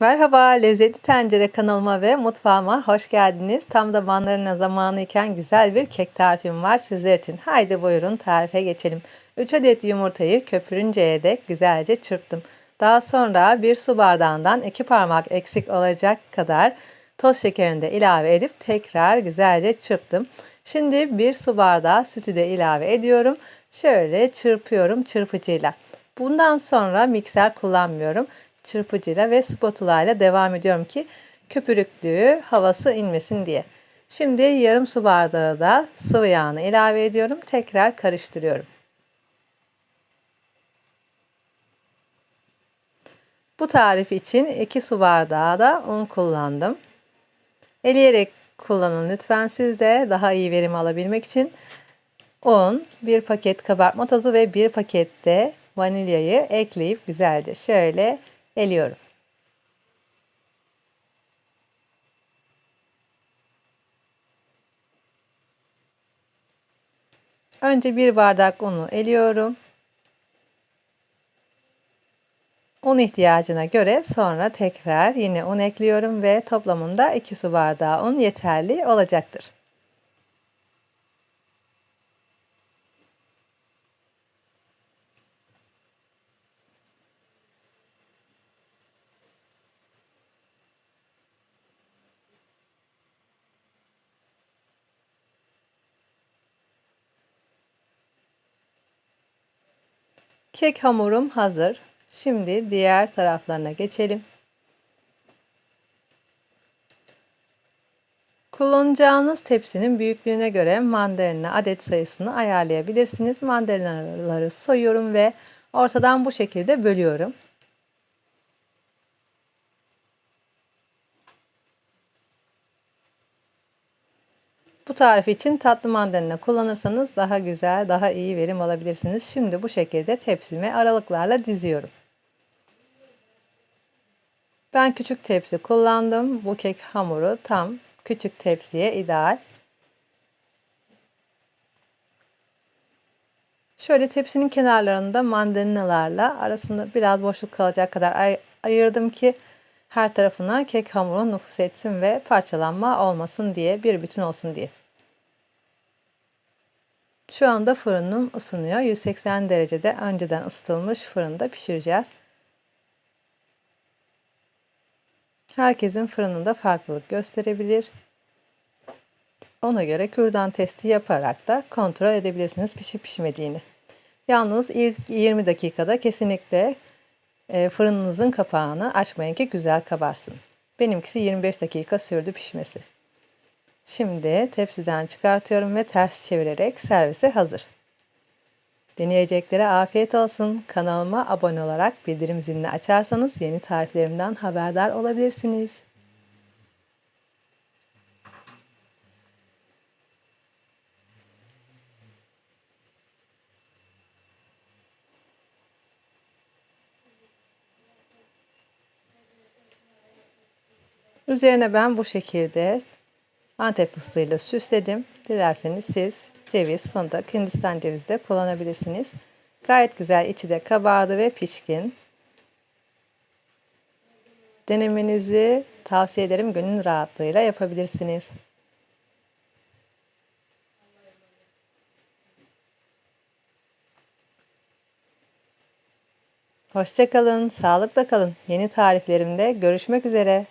Merhaba, Lezzetli Tencere kanalıma ve mutfağıma hoş geldiniz. Tam da mandalina zamanı iken güzel bir kek tarifim var sizler için. Haydi buyurun tarife geçelim. 3 adet yumurtayı köpürünceye dek güzelce çırptım. Daha sonra bir su bardağından 2 parmak eksik olacak kadar toz şekerini de ilave edip tekrar güzelce çırptım. Şimdi bir su bardağı sütü de ilave ediyorum. Şöyle çırpıyorum çırpıcıyla. Bundan sonra mikser kullanmıyorum çırpıcıyla ve spatula devam ediyorum ki köpürüklüğü havası inmesin diye. Şimdi yarım su bardağı da sıvı yağını ilave ediyorum. Tekrar karıştırıyorum. Bu tarif için 2 su bardağı da un kullandım. Eleyerek kullanın lütfen siz de daha iyi verim alabilmek için. Un, 1 paket kabartma tozu ve 1 paket de vanilyayı ekleyip güzelce şöyle eliyorum. Önce bir bardak unu eliyorum. Un ihtiyacına göre sonra tekrar yine un ekliyorum ve toplamında 2 su bardağı un yeterli olacaktır. Kek hamurum hazır. Şimdi diğer taraflarına geçelim. Kullanacağınız tepsinin büyüklüğüne göre mandalina adet sayısını ayarlayabilirsiniz. Mandalinaları soyuyorum ve ortadan bu şekilde bölüyorum. Bu tarif için tatlı mandalina kullanırsanız daha güzel, daha iyi verim alabilirsiniz. Şimdi bu şekilde tepsime aralıklarla diziyorum. Ben küçük tepsi kullandım. Bu kek hamuru tam küçük tepsiye ideal. Şöyle tepsinin kenarlarında mandalinalarla arasında biraz boşluk kalacak kadar ay ayırdım ki her tarafına kek hamuru nüfus etsin ve parçalanma olmasın diye bir bütün olsun diye. Şu anda fırınım ısınıyor. 180 derecede önceden ısıtılmış fırında pişireceğiz. Herkesin fırınında farklılık gösterebilir. Ona göre kürdan testi yaparak da kontrol edebilirsiniz pişip pişmediğini. Yalnız ilk 20 dakikada kesinlikle e, fırınınızın kapağını açmayın ki güzel kabarsın. Benimkisi 25 dakika sürdü pişmesi. Şimdi tepsiden çıkartıyorum ve ters çevirerek servise hazır. Deneyeceklere afiyet olsun. Kanalıma abone olarak bildirim zilini açarsanız yeni tariflerimden haberdar olabilirsiniz. Üzerine ben bu şekilde Antep fıstığıyla süsledim. Dilerseniz siz ceviz, fındık, hindistan cevizi de kullanabilirsiniz. Gayet güzel içi de kabardı ve pişkin. Denemenizi tavsiye ederim. Gönül rahatlığıyla yapabilirsiniz. Hoşçakalın, sağlıkla kalın. Yeni tariflerimde görüşmek üzere.